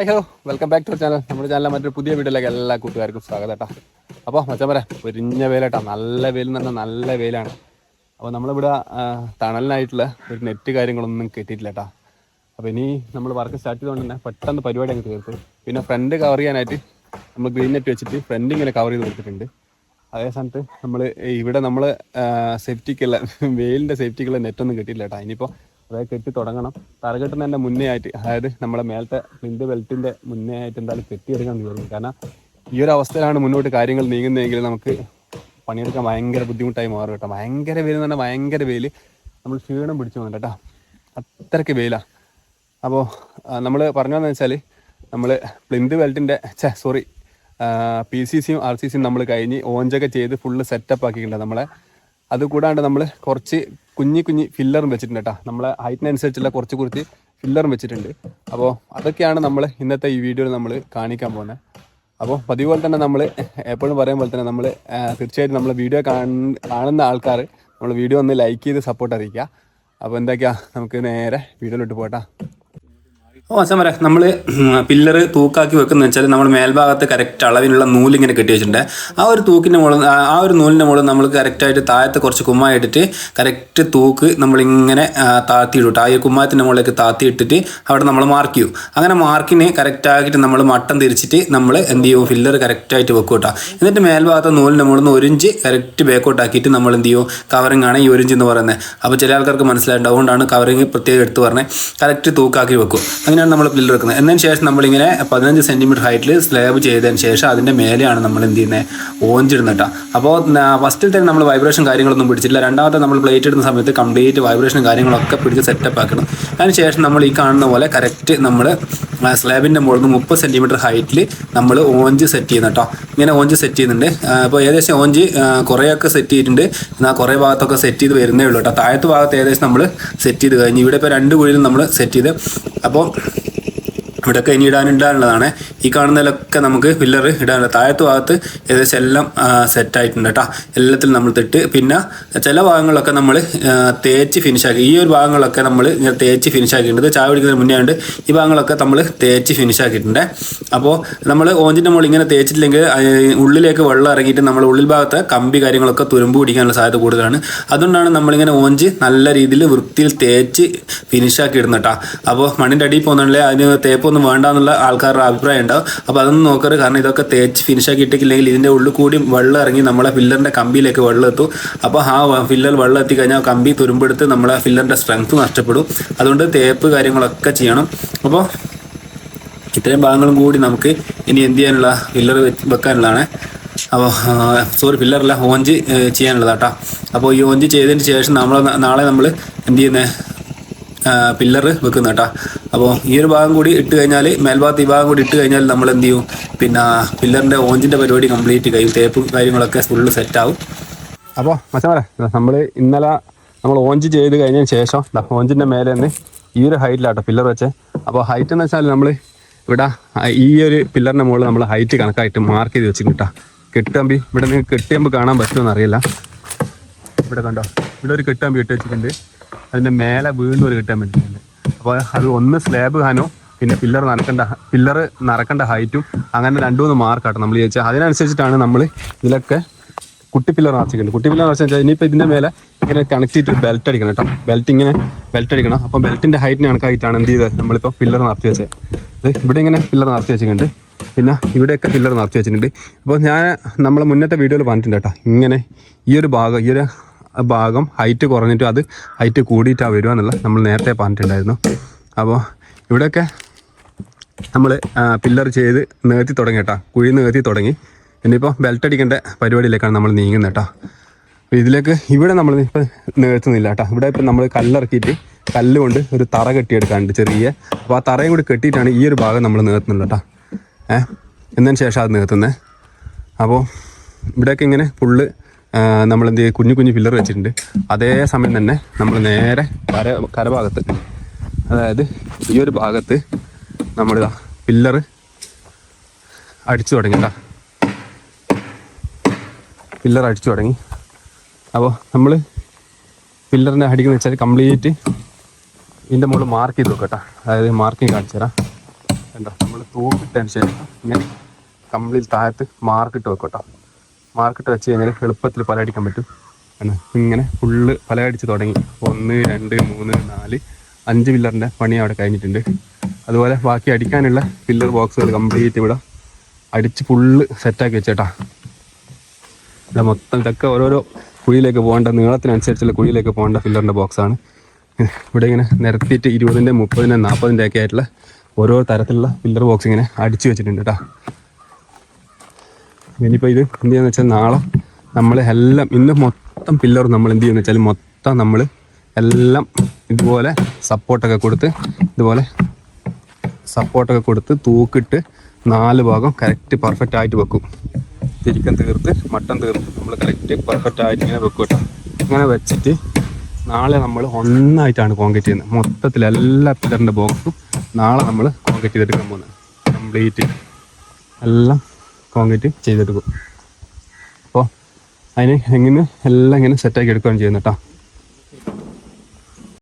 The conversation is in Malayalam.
Hi hello welcome back to channel നമ്മുടെ ചാനലിലെ മറ്റൊരു പുതിയ വീഡിയോയിലേക്ക് എല്ലാ കൂട്ടുകാർക്കും സ്വാഗതം കേട്ടോ. അപ്പോൾ മച്ചാൻ പറയാം പൊരിഞ്ഞ വെയിലേട്ടാ നല്ല വെയിൽ എന്ന് പറഞ്ഞാൽ നല്ല വെയിലാണ്. അപ്പോൾ നമ്മളിവിടെ തണലിനായിട്ടുള്ള ഒരു നെറ്റ് കാര്യങ്ങളൊന്നും കിട്ടിയിട്ടില്ല കേട്ടോ അപ്പോൾ ഇനി നമ്മൾ വർക്ക് സ്റ്റാർട്ട് ചെയ്തുകൊണ്ട് തന്നെ പെട്ടെന്ന് പരിപാടി അങ്ങ് തീർത്തു. പിന്നെ ഫ്രണ്ട് കവർ ചെയ്യാനായിട്ട് നമ്മൾ ഗ്രീൻ നെറ്റ് വെച്ചിട്ട് ഫ്രണ്ട് ഇങ്ങനെ കവർ ചെയ്ത് കൊടുത്തിട്ടുണ്ട്. അതേ സമയത്ത് നമ്മൾ ഇവിടെ നമ്മൾ സേഫ്റ്റിക്കുള്ള വെയിലിന്റെ സേഫ്റ്റിക്കുള്ള നെറ്റൊന്നും കിട്ടിയില്ല കേട്ടോ ഇനിയിപ്പോൾ അതായത് കെട്ടി തുടങ്ങണം. തറ കെട്ടുന്നതിന്റെ മുന്നേ ആയിട്ട് അതായത് നമ്മുടെ മേലത്തെ പ്ലിന്ത് ബെൽറ്റിന്റെ മുന്നേ ആയിട്ട് എന്തായാലും കെട്ടിയെടുക്കാൻ തീർന്നു. കാരണം ഈ ഒരു അവസ്ഥയിലാണ് മുന്നോട്ട് കാര്യങ്ങൾ നീങ്ങുന്നതെങ്കിൽ നമുക്ക് പണിയെടുക്കാൻ ഭയങ്കര ബുദ്ധിമുട്ടായി മാറും കേട്ടോ. ഭയങ്കര വെയിൽ എന്ന് പറഞ്ഞാൽ ഭയങ്കര വെയിൽ നമ്മൾ ക്ഷീണം പിടിച്ചു വന്നിട്ട് കേട്ടോ. അത്രയ്ക്ക് വെയിലാണ് അപ്പോൾ നമ്മൾ പറഞ്ഞതെന്ന് വെച്ചാൽ നമ്മൾ പ്ലിന്ത് ബെൽറ്റിന്റെ സോറി പി സി സിയും ആർ സി സിയും നമ്മൾ കഴിഞ്ഞ് ഓഞ്ചൊക്കെ ചെയ്ത് ഫുള്ള് സെറ്റപ്പ് ആക്കിയിട്ടുണ്ട് നമ്മളെ. അതുകൂടാണ്ട് നമ്മൾ കുറച്ച് കുഞ്ഞി കുഞ്ഞി ഫില്ലറും വെച്ചിട്ടുണ്ട് കേട്ടോ നമ്മളെ ഹൈറ്റിനനുസരിച്ചുള്ള കുറച്ച് കുറച്ച് ഫില്ലറും വെച്ചിട്ടുണ്ട്. അപ്പോൾ അതൊക്കെയാണ് നമ്മൾ ഇന്നത്തെ ഈ വീഡിയോയിൽ നമ്മൾ കാണിക്കാൻ പോകുന്നത് അപ്പോൾ പതിവ് പോലെ തന്നെ നമ്മൾ എപ്പോഴും പറയും പോലെ തന്നെ നമ്മൾ തീർച്ചയായിട്ടും നമ്മൾ വീഡിയോ കാണുന്ന ആൾക്കാർ നമ്മൾ വീഡിയോ ഒന്ന് ലൈക്ക് ചെയ്ത് സപ്പോർട്ട് അറിയിക്കുക. അപ്പോൾ എന്തൊക്കെയാ? നമുക്ക് നേരെ വീഡിയോയിലോട്ട് പോട്ടാ ഓ അച്ഛൻ പറയാം നമ്മൾ പില്ലർ തൂക്കാക്കി വെക്കുന്ന വെച്ചാൽ നമ്മൾ മേൽഭാഗത്ത് കറക്റ്റ് അളവിനുള്ള നൂലിങ്ങനെ കെട്ടി വെച്ചിട്ടുണ്ട് ആ ഒരു തൂക്കിന്റെ മുകളിൽ ആ ഒരു നൂലിന്റെ മുകളിൽ നമ്മൾ കറക്റ്റായിട്ട് താഴത്ത് കുറച്ച് കുമ്മായി ഇട്ടിട്ട് കറക്റ്റ് തൂക്ക് നമ്മളിങ്ങനെ ഇടും ആ ഈ കുമ്മായത്തിന്റെ മുകളിലേക്ക് താത്തി ഇട്ടിട്ട് അവിടെ നമ്മൾ മാർക്ക് ചെയ്യും. അങ്ങനെ മാർക്കിന് കറക്റ്റാക്കിയിട്ട് നമ്മൾ മട്ടം തിരിച്ചിട്ട് നമ്മൾ എന്ത് ചെയ്യും? ഫില്ലർ കറക്റ്റായിട്ട് വെക്കും കേട്ടോ. എന്നിട്ട് മേൽഭാഗത്ത് നൂലിന്റെ മുകളിൽ നിന്ന് ഒരിഞ്ച് കറക്റ്റ് ബാക്കോട്ട് ആക്കിയിട്ട് നമ്മൾ എന്ത് ചെയ്യും? കവറിങ് ആണ് ഈ ഒരിഞ്ച് എന്ന് പറയുന്നത്. അപ്പോൾ ചില ആൾക്കാർക്ക് മനസ്സിലായിട്ടുണ്ട് അതുകൊണ്ടാണ് കവറിങ് പ്രത്യേകം എടുത്ത് പറഞ്ഞത്. കറക്റ്റ് തൂക്കാക്കി വെക്കും. അങ്ങനെയാണ് നമ്മൾ പില്ലർ വെക്കുന്നത്. എന്നതിന് ശേഷം നമ്മളിങ്ങനെ പതിനഞ്ച് സെന്റിമീറ്റർ ഹൈറ്റിൽ സ്ലാബ് ചെയ്തതിന് ശേഷം അതിന്റെ മേലെയാണ് നമ്മൾ എന്ത് ചെയ്യുന്നത് ഓഞ്ചിടുന്നത് അപ്പോൾ ഫസ്റ്റിൽ തന്നെ നമ്മൾ വൈബ്രേഷൻ കാര്യങ്ങളൊന്നും പിടിച്ചില്ല രണ്ടാമത്തെ നമ്മൾ പ്ലേറ്റ് ഇടുന്ന സമയത്ത് കംപ്ലീറ്റ് വൈബ്രേഷൻ കാര്യങ്ങളൊക്കെ പിടിച്ച് സെറ്റപ്പ് ആക്കണം. അതിന് ശേഷം നമ്മൾ ഈ കാണുന്ന പോലെ കറക്റ്റ് നമ്മൾ സ്ലാബിന്റെ മുകളിൽ നിന്ന് മുപ്പത് സെന്റിമീറ്റർ ഹൈറ്റിൽ നമ്മൾ ഓഞ്ച് സെറ്റ് ചെയ്യുന്ന കേട്ടോ ഇങ്ങനെ ഓഞ്ച് സെറ്റ് ചെയ്യുന്നുണ്ട്. അപ്പോൾ ഏകദേശം ഓഞ്ച് കുറേയൊക്കെ സെറ്റ് ചെയ്തിട്ടുണ്ട്. എന്നാൽ കുറേ ഭാഗത്തൊക്കെ സെറ്റ് ചെയ്ത് വരുന്നേ ഉള്ളൂ കേട്ടോ താഴത്ത് ഭാഗത്ത് ഏകദേശം നമ്മൾ സെറ്റ് ചെയ്ത് കഴിഞ്ഞ്. ഇവിടെ ഇപ്പോൾ രണ്ട് കുഴിയിലും നമ്മൾ സെറ്റ് ചെയ്ത്. അപ്പോൾ ഇവിടെയൊക്കെ ഇനി ഇടാൻ ഈ കാണുന്നതിലൊക്കെ നമുക്ക് പില്ലർ ഇടാനുള്ള താഴത്തെ ഭാഗത്ത് ഏകദേശം എല്ലാം സെറ്റ് ആയിട്ടുണ്ട് കേട്ടോ എല്ലാത്തിലും നമ്മൾ തിട്ട്. പിന്നെ ചില ഭാഗങ്ങളൊക്കെ നമ്മൾ തേച്ച് ഫിനിഷ് ആക്കി. ഈ ഒരു ഭാഗങ്ങളൊക്കെ നമ്മൾ ഇങ്ങനെ തേച്ച് ഫിനിഷ് ആക്കിയിട്ടുണ്ട്. ചായ പിടിക്കുന്നതിന് മുന്നേ ഉണ്ട് ഈ ഭാഗങ്ങളൊക്കെ നമ്മൾ തേച്ച് ഫിനിഷ് ആക്കിയിട്ടുണ്ട്. അപ്പോൾ നമ്മൾ ഓഞ്ചിന്റെ മുകളിൽ ഇങ്ങനെ തേച്ചിട്ടില്ലെങ്കിൽ ഉള്ളിലേക്ക് വെള്ളം ഇറങ്ങിയിട്ട് നമ്മൾ ഉള്ളിൽ ഭാഗത്തെ കമ്പി കാര്യങ്ങളൊക്കെ തുരുമ്പ് പിടിക്കാനുള്ള സാധ്യത കൂടുതലാണ്. അതുകൊണ്ടാണ് നമ്മളിങ്ങനെ ഓഞ്ച് നല്ല രീതിയിൽ വൃത്തിയിൽ തേച്ച് ഫിനിഷ് ആക്കി ഇടുന്നത് അപ്പോൾ മണ്ണിന്റെ അടിയിൽ പോകുന്നുണ്ടെങ്കിൽ അതിന് തേപ്പൊന്നും വേണ്ട എന്നുള്ള ആൾക്കാരുടെ അഭിപ്രായം ഉണ്ടാവും. അപ്പോൾ അതൊന്നും നോക്കരുത്. കാരണം ഇതൊക്കെ തേച്ച് ഫിനിഷ് ആക്കി ഇട്ടില്ലെങ്കിൽ ഇതിന്റെ ഉള്ളിൽ കൂടി വെള്ളം ഇറങ്ങി നമ്മളെ ഫില്ലറിന്റെ കമ്പിയിലേക്ക് വെള്ളം എത്തും. അപ്പോൾ ആ ഫില്ലർ വെള്ളം എത്തിക്കഴിഞ്ഞാൽ കമ്പി തുരുമ്പെടുത്ത് നമ്മളെ ഫില്ലറിന്റെ സ്ട്രെങ്ത് നഷ്ടപ്പെടും. അതുകൊണ്ട് തേപ്പ് കാര്യങ്ങളൊക്കെ ചെയ്യണം. അപ്പോൾ ഇത്രയും ഭാഗങ്ങളും കൂടി നമുക്ക് ഇനി എന്ത് ചെയ്യാനുള്ള ഫില്ലർ വെക്കാനുള്ളതാണ്. അപ്പോൾ സോറി ഫില്ലറല്ല ഓഞ്ച് ചെയ്യാനുള്ളതാട്ടോ. അപ്പോൾ ഈ ഓഞ്ച് ചെയ്തതിന് ശേഷം നമ്മൾ നാളെ നമ്മൾ എന്ത് ചെയ്യുന്നത് പില്ലർ വെക്കുന്ന കേട്ടോ അപ്പോൾ ഈ ഒരു ഭാഗം കൂടി ഇട്ട് കഴിഞ്ഞാൽ മേൽഭാഗത്ത് ഈ ഭാഗം കൂടി ഇട്ട് കഴിഞ്ഞാൽ നമ്മൾ എന്ത് ചെയ്യും? പിന്നെ പില്ലറിന്റെ ഓഞ്ചിന്റെ പരിപാടി കംപ്ലീറ്റ് കഴിയും. തേപ്പ് കാര്യങ്ങളൊക്കെ ഫുള്ള് സെറ്റാവും അപ്പോൾ മച്ചാമരെ നമ്മൾ ഇന്നലെ നമ്മൾ ഓഞ്ച് ചെയ്ത് കഴിഞ്ഞതിന് ശേഷം ഓഞ്ചിന്റെ മേലെ നിന്ന് ഈ ഒരു ഹൈറ്റിലാട്ടോ പില്ലർ വെച്ച്. അപ്പോൾ ഹൈറ്റ് എന്ന് വെച്ചാൽ നമ്മൾ ഇവിടെ ഈ ഒരു പില്ലറിന്റെ മുകളിൽ നമ്മൾ ഹൈറ്റ് കണക്കായിട്ട് മാർക്ക് ചെയ്ത് വെച്ചിട്ടുണ്ട് കേട്ടോ കെട്ടുകമ്പി ഇവിടെ നിങ്ങൾക്ക് കെട്ടിയമ്പ് കാണാൻ പറ്റുമെന്ന് അറിയില്ല ഇവിടെ കണ്ടോ? ഇവിടെ ഒരു കെട്ടുകമ്പി ഇട്ട് വെച്ചിട്ടുണ്ട്. അതിന്റെ മേലെ വീണ്ടും ഒരു കെട്ടാൻ വേണ്ടിയിട്ടുണ്ട്. അപ്പോൾ അത് ഒന്ന് സ്ലാബ് ഹാനോ പിന്നെ പില്ലർ നടക്കേണ്ട പില്ലർ നടക്കേണ്ട ഹൈറ്റും അങ്ങനെ രണ്ടു മൂന്ന് മാർക്കാട്ടോ നമ്മൾ ചോദിച്ചാൽ അതിനനുസരിച്ചിട്ടാണ് നമ്മൾ ഇതിലൊക്കെ കുട്ടി പില്ലർ നിറച്ചിട്ടുണ്ട് കുട്ടി പില്ലർ നിറച്ചു വെച്ചാൽ ഇനിയിപ്പോൾ ഇതിന്റെ മേലെ ഇങ്ങനെ കണക്ട് ചെയ്തിട്ട് ബെൽറ്റ് അടിക്കണം കേട്ടോ. ബെൽറ്റ് ഇങ്ങനെ ബെൽറ്റ് അടിക്കണം. അപ്പോൾ ബെൽറ്റിന്റെ ഹൈറ്റിന് കണക്കായിട്ടാണ് എന്ത് ചെയ്തത്? നമ്മളിപ്പോൾ പില്ലർ നിറച്ച് വെച്ചത്. ഇവിടെ ഇങ്ങനെ പില്ലർ നിറച്ച് വെച്ചിട്ടുണ്ട് പിന്നെ ഇവിടെയൊക്കെ പില്ലർ നിറച്ച് വെച്ചിട്ടുണ്ട്. അപ്പോൾ ഞാൻ നമ്മൾ മുന്നത്തെ വീഡിയോയിൽ പറഞ്ഞിട്ടുണ്ട് കേട്ടോ. ഇങ്ങനെ ഈ ഒരു ഭാഗം ഈ ഒരു ഭാഗം ഹൈറ്റ് കുറഞ്ഞിട്ട് അത് ഹൈറ്റ് കൂടിയിട്ടാണ് വരിക എന്നുള്ള നമ്മൾ നേരത്തെ പറഞ്ഞിട്ടുണ്ടായിരുന്നു. അപ്പോൾ ഇവിടെയൊക്കെ നമ്മൾ പില്ലർ ചെയ്ത് നികത്തി തുടങ്ങി കേട്ടോ കുഴി നികത്തി തുടങ്ങി. ഇനിയിപ്പോൾ ബെൽറ്റ് അടിക്കേണ്ട പരിപാടിയിലേക്കാണ് നമ്മൾ നീങ്ങുന്നത് കേട്ടോ ഇതിലേക്ക് ഇവിടെ നമ്മൾ ഇപ്പം നികത്തുന്നില്ല കേട്ടോ ഇവിടെ ഇപ്പം നമ്മൾ കല്ലിറക്കിയിട്ട് കല്ലുകൊണ്ട് ഒരു തറ കെട്ടിയെടുക്കാനുണ്ട് ചെറിയ. അപ്പോൾ ആ തറയും കൂടി കെട്ടിയിട്ടാണ് ഈ ഒരു ഭാഗം നമ്മൾ നികത്തുന്നത് കേട്ടോ ഏഹ് എന്നതിന് ശേഷം അത് നികത്തുന്നത് അപ്പോൾ ഇവിടെയൊക്കെ ഇങ്ങനെ ഫുള്ള് നമ്മൾ എന്ത് കുഞ്ഞു കുഞ്ഞു പില്ലർ വെച്ചിട്ടുണ്ട്. അതേ സമയം തന്നെ നമ്മൾ നേരെ കര കരഭാഗത്ത് അതായത് ഈ ഒരു ഭാഗത്ത് നമ്മൾ പില്ലർ അടിച്ചു തുടങ്ങി കേട്ടോ പില്ലർ അടിച്ചു തുടങ്ങി. അപ്പോൾ നമ്മൾ പില്ലറിനെ അടിക്കുന്ന വെച്ചാൽ കംപ്ലീറ്റ് ഇതിന്റെ മുകളിൽ മാർക്ക് ചെയ്ത് നോക്കാം കേട്ടോ അതായത് മാർക്കിങ് കാണിച്ചു തരാം. കണ്ടോ? നമ്മൾ തൂക്കിട്ടതിന് ശേഷം ഇങ്ങനെ കംപ്ലീറ്റ് താഴത്ത് മാർക്കിട്ട് വെക്കട്ടോ കേട്ടോ മാർക്കിട്ട് വെച്ച് കഴിഞ്ഞാൽ എളുപ്പത്തിൽ പല അടിക്കാൻ പറ്റും ഇങ്ങനെ ഫുള്ള് പല അടിച്ച് തുടങ്ങി. ഒന്ന് രണ്ട് മൂന്ന് നാല് അഞ്ച് പില്ലറിന്റെ പണി അവിടെ കഴിഞ്ഞിട്ടുണ്ട്. അതുപോലെ ബാക്കി അടിക്കാനുള്ള പില്ലർ ബോക്സുകൾ കംപ്ലീറ്റ് ഇവിടെ. അടിച്ച് ഫുള്ള് സെറ്റാക്കി വെച്ചേട്ടാ. ഇവിടെ മൊത്തം ഇതൊക്കെ ഓരോരോ കുഴിയിലേക്ക് പോകേണ്ട നീളത്തിനനുസരിച്ചുള്ള കുഴിയിലേക്ക് പോകേണ്ട ഫില്ലറിന്റെ ബോക്സാണ് ഇവിടെ ഇങ്ങനെ നിരത്തിയിട്ട് ഇരുപതിന്റെ മുപ്പതിന്റെ നാൽപ്പതിന്റെ ഒക്കെ ആയിട്ടുള്ള ഓരോ തരത്തിലുള്ള ഫില്ലർ ബോക്സ് ഇങ്ങനെ അടിച്ചു വെച്ചിട്ടുണ്ട് കേട്ടോ ഇനിയിപ്പോൾ ഇത് എന്ത് ചെയ്യുന്ന വെച്ചാൽ നാളെ നമ്മൾ എല്ലാം ഇന്ന് മൊത്തം പില്ലർ നമ്മൾ എന്ത് ചെയ്യുന്ന വെച്ചാൽ മൊത്തം നമ്മൾ എല്ലാം ഇതുപോലെ സപ്പോർട്ടൊക്കെ കൊടുത്ത് ഇതുപോലെ സപ്പോർട്ടൊക്കെ കൊടുത്ത് തൂക്കിട്ട് നാല് ഭാഗം കറക്റ്റ് പെർഫെക്റ്റ് ആയിട്ട് വെക്കും. തിരിക്കൻ തീർത്ത് മട്ടൻ തീർത്ത് നമ്മൾ കറക്റ്റ് പെർഫെക്റ്റ് ആയിട്ട് ഇങ്ങനെ വെക്കും കേട്ടോ. ഇങ്ങനെ വെച്ചിട്ട് നാളെ നമ്മൾ ഒന്നായിട്ടാണ് കോൺക്രീറ്റ് ചെയ്യുന്നത്. മൊത്തത്തിൽ എല്ലാ പില്ലറിന്റെ ബോക്സും നാളെ നമ്മൾ കോൺക്രീറ്റ് ചെയ്തെടുക്കാൻ പോകുന്നത് കംപ്ലീറ്റ് എല്ലാം കോൺക്രീറ്റ് ചെയ്തെടുക്കും. അപ്പോൾ അതിന് എങ്ങനെ എല്ലാം ഇങ്ങനെ സെറ്റാക്കി എടുക്കുകയാണ് ചെയ്യുന്നത് കേട്ടോ